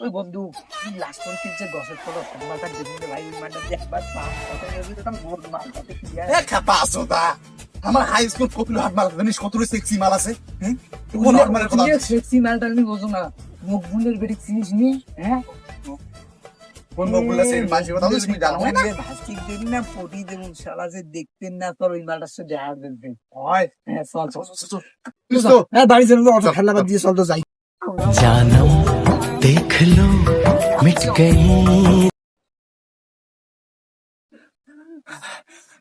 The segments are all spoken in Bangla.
ওই বন্ধু লাস্ট গসের পর ভাই মানে একবার পাস আমার হাই স্কুল কপিল হাট মাল জানিস কত সেক্সি মাল আছে? হ্যাঁ? নরমাল কথা সেক্সি মালটা না। মুখ বেটি চিনিস নি? হ্যাঁ? দেখতেন না তোর ওই মালটার হয়। হ্যাঁ চল চল। হ্যাঁ, তো যাই। देख लो मिट गई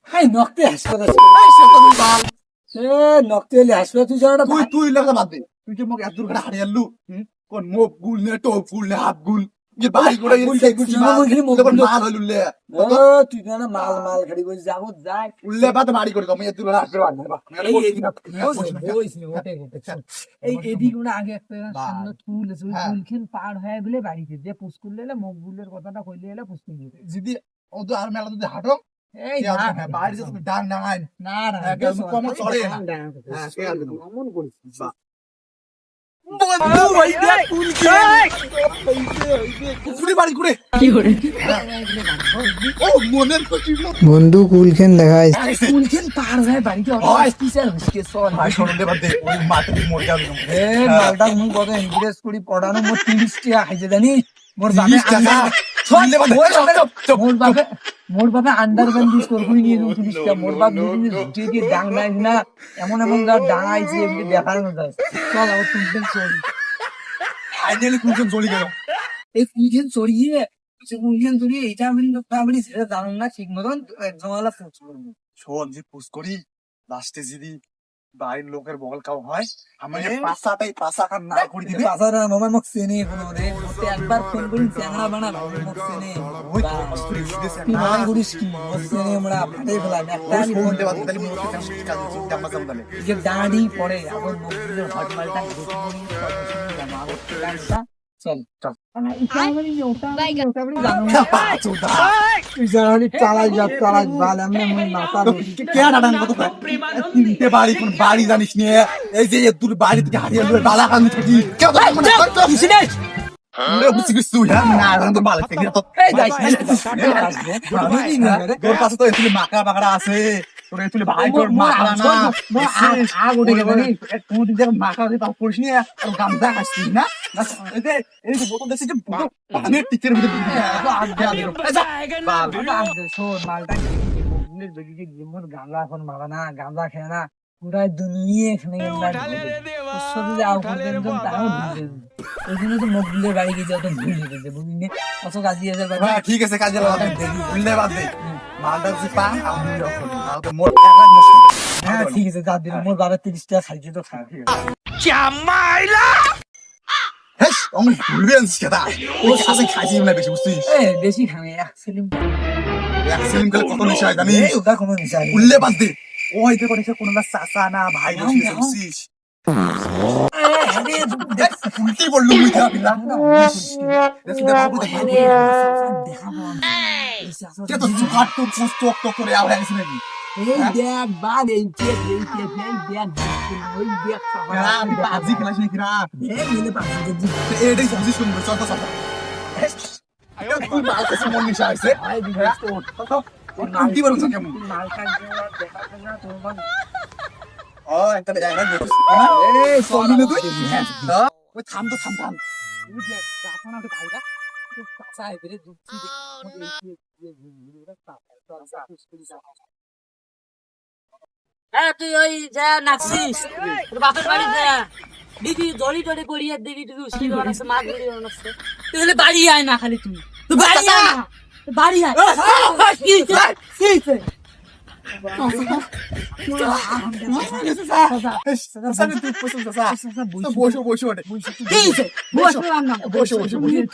হাই নকতে হাসপাতাল এই সে তো তুই বাল। এ নকতে হলে হাসপাতাল তুই জানা তুই তুই লাগা বাদ দে তুই যে মোক এত দূর করে হারিয়ে আনলু কোন মুখ গুল নে টোপ গুল নে হাত গুল যে বাড়ি করে মাল মাল তুই মাল মাল যাব উল্লে বাদ বাড়ি করে বা এই এই এদিকগুলো আগে একটা সামনে হ্যাঁ। ফুলখিন পার হয়ে গেলে বাড়িতে যে এলে কথাটা কইলে এলে দিতে যদি ও তো আর মেলা যদি হাঁটো এই না বাড়ি যে তুমি ডাং না না হ্যাঁ, কম চড়ে না। হ্যাঁ, কে আর দেবো? অমন করিস বাহ। বন্ধু ওই দেখ ফুল ঘুরে বাড়ি ঘুরে ও মনের খুশি বন্ধু কুলখেন দেখায় ফুলখিন পার বাড়িতে। অফিসার হইছে চল ভাই শোনো দে ওই মাটি মরে যাবে এ মালটা মুই কত ইনভেস্ট করি পড়ানো মোর 30 টাকা খাইছে জানি মোর টাকা? মোর মোর বাবা আন্ডার বাপে আন্ডারপ্যান্ট ইউজ করব নিয়ে যাব 30 টাকা মোর বাপ দুদিন ঝুঁটি দিয়ে ডাং নাই না এমন এমন যা ডাঙাইছে এমনি দেখানো যায় চল আবার তুলতেন চল। ফাইনালি কুলজন চলে গেল এই কুইজেন চড়িয়ে কুইজেন চড়িয়ে এটা আমি আমি সেটা জানো না ঠিক মতন একদম আলাদা পোস্ট করব। শোন যে পুষ করি লাস্টে যদি বাড়ির লোকের বগল কাউ হয় আমি পাসাটাই পাসা কান না করে দিবে। বাজারে মামা মোক চেনে কোনো রে ওতে একবার ফোন করি চ্যাংড়া বানা ভাবে মোক চেনে। ওই তো কষ্ট করে দিতেছে না করিস কি মোক চেনে আমরা ফাটে ফেলা একটা আমি ফোন দেবা তাহলে মোর কাম কাজ করতে আমরা দলে যে দাঁড়ি পড়ে আবার মন্দিরের হট মালটা ঘুরে তিনটে বাড়ি কোন বাড়ি জানিস নিয়ে এই যে তোর বাড়ি থেকে হারিয়ে বালা কান ছুটি কেউ তো মনে করতো মুরে বুঝি কিছু তুই হ্যাঁ না না তো বালা থেকে মাকা বাকড়া আছে তোর এতুলে ভাই তোর মাকড়া না। আগ উঠে গেছে নি তুই দেখ মাকা দিয়ে তাও করিস নি আর গামদা খাচ্ছিস না? না, এই যে এই বোতল দেখছিস পানির ভিতরে এখন মারা না গাঁজা খেয়ে না পুরাই দুনিয়ে এখানে তাও তো বাড়ি গিয়ে যত ভুল যেতেছে বুঝলি অত কাজী হাজার হ্যাঁ, ঠিক আছে কাজে লাগা দেখি ভুললে বাদ দে। মালটা যদি পান আমি রকম তাহলে মোর এক লাখ হ্যাঁ ঠিক আছে যা দিন মোর বাবা তিরিশ টাকা খাইছে তো খাই হেস আমি ভুলবে আনছিস কেটা। ওই কাছে খাইছি না বেশি বুঝছিস? এ বেশি খাবে এক সেলিম। এক সেলিম গেলে কত নেশা হয় জানিস? ওটা কোনো উল্লে বাদ দে। ও কোনো না চাচা না ভাই বসে বুঝছিস? উল্টি বললু মুই খাবি না কি। দেখাবো চাচা কে তো জুকার তো পুস তো করে আও হ্যাঁ শুনে এই দেখ বাদ এই দেখ এই দেখ এই দেখ ওই নাকি মন কেমন ও একটা যাই না দেখছিস না এই চলবি না তুই হ্যাঁ ওই থাম তো থাম থাম তুই দেখ চাচা না ভাইরা তুই চাচা এবারে দুধ হ্যাঁ তুই ওই যা নাচছিস তোর বাপের বাড়ি যা দিদি টড়ি করিয়ে দিদি তুই উস্কি বানাচ্ছে মাছ ধরি বানাচ্ছে তুই হলে বাড়ি আয় না খালি তুই তুই বাড়ি আয় বাড়ি আয় কি কি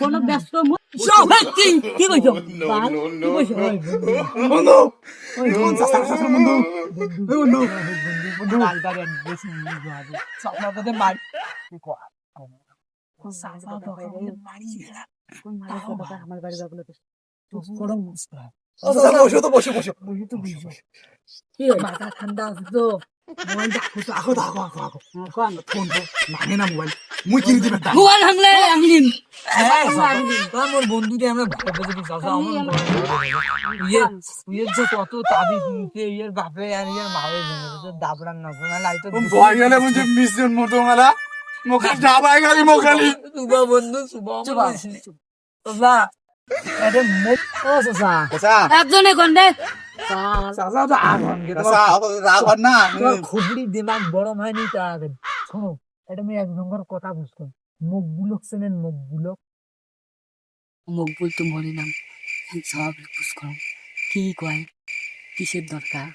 কোনো ব্যস্ত আমার বাড়ি না তো। চাচা বসো তো বসো বসো কি? মাথা ঠান্ডা আছে তো মোর বন্ধুকে আমরা বাপে আর ইয়ের মারে দাবড়ান না মিশন মতো মালা মুখে ডাবাই গালি মোখালি বন্ধু একজনে দিমাগ গরম হয়নি তা শোনো এটা আমি এক নম্বর কথা বুঝতাম। চেনেন মকবুল তো মরে নাম। সব পুষ করম কি কয়? কিসের দরকার?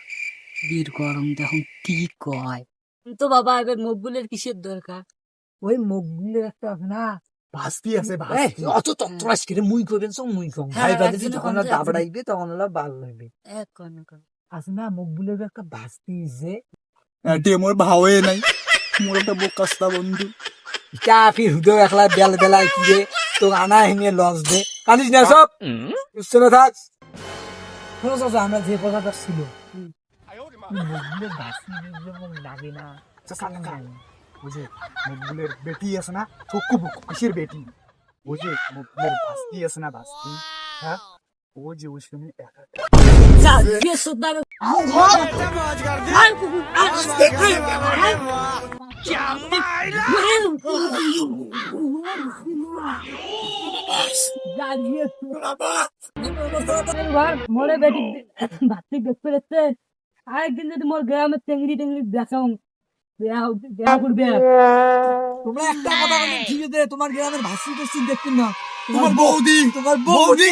বীর গরম দেখুন কি কয়। তো বাবা এবার মকবুলের কিসের দরকার? ওই গুলো একটা আছে না ভাস্তি আছে ভাস্তি। অত তত্ত্বাস করে মুই করবেন সব মুই কম। হ্যাঁ, ভাই বাদে একজনে যখন দাবড়াইবে তখন ওলা বাল লাগবে এক কয় না আছে না মুখগুলো একটা ভাস্তি যে। এটি মোর ভাওয়ে নাই। মোর একটা বোকাস্তা বন্ধু। কাফি হুদো একলা বেল বেলায় কি রে? তো আনা হিনে লঞ্চ দে। কানিস না সব উচ্চনে থাক। শোনো চাচা আমরা যে কথাটা ছিল। মুখগুলো ভাস্তি যে লাগে না। কাকা বুঝে? মুগলের বেটি আছে না? বুকু, কিসের বেটি? বুঝে? মুগলের ভাস্তি আছে না ভাস্তি হ্যাঁ? ও যে ওই সময় একা মরে বেটি ভাতি দেখতে আরেকদিন যদি মোর গ্রামে টেংরি টেংরি দেখাও। তোমরা একটা কথা বলে ঠিক আছে তোমার গ্রামের তো চিন দেখতেন না। তোমার বৌদি তোমার বৌদি